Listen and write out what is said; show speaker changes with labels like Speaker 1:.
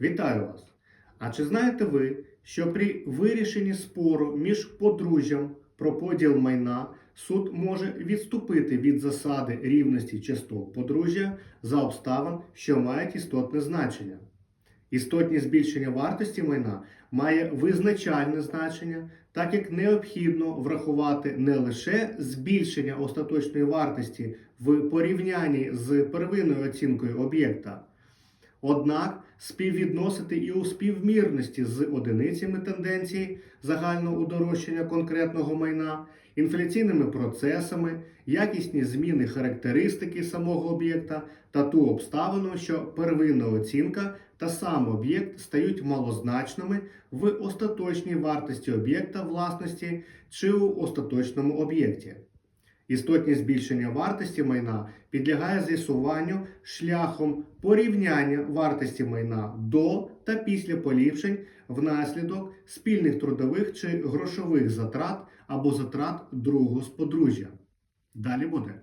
Speaker 1: Вітаю вас! А чи знаєте ви, що при вирішенні спору між подружжям про поділ майна суд може відступити від засади рівності часток подружжя за обставин, що мають істотне значення? Істотні збільшення вартості майна має визначальне значення, так як необхідно врахувати не лише збільшення остаточної вартості в порівнянні з первинною оцінкою об'єкта, однак співвідносити і у співмірності з одиницями тенденції загального удорожчання конкретного майна, інфляційними процесами, якісні зміни характеристики самого об'єкта та ту обставину, що первинна оцінка та сам об'єкт стають малозначними в остаточній вартості об'єкта власності чи у остаточному об'єкті. Істотні збільшення вартості майна підлягає з'ясуванню шляхом порівняння вартості майна до та після поліпшень внаслідок спільних трудових чи грошових затрат або затрат другого з подружжя. Далі буде.